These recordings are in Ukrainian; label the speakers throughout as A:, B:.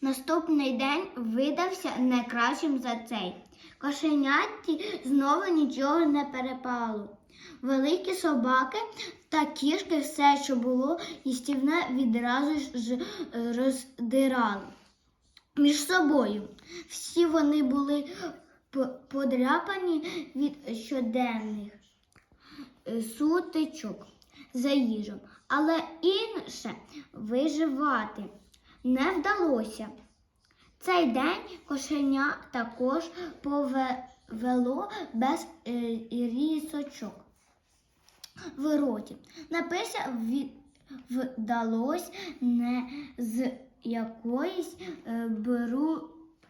A: Наступний день видався не кращим за цей. Кошеняті знову нічого не перепало. Великі собаки та кішки все, що було їстівне, відразу ж роздирали між собою. Всі вони були подряпані від щоденних е, сутичок за їжу, але інше виживати не вдалося. Цей день кошеня також повело без е, рісочок в роті. Від, вдалось не з якоїсь е,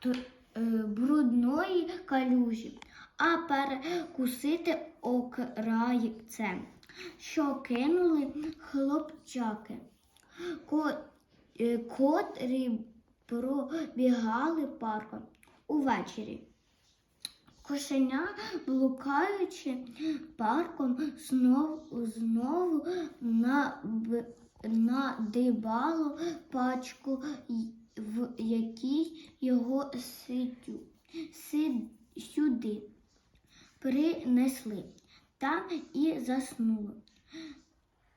A: е, брудної калюжі, а перекусити окрайцем, що кинули хлопчаки, котрі пробігали парком увечері. Кошеня, блукаючи парком, знову, знову надибало пачку, в якій його сидю, си- сюди принесли. Там і заснуло.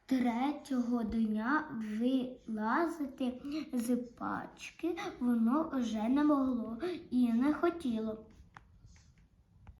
A: Третього дня вилазити з пачки воно вже не могло і не хотіло.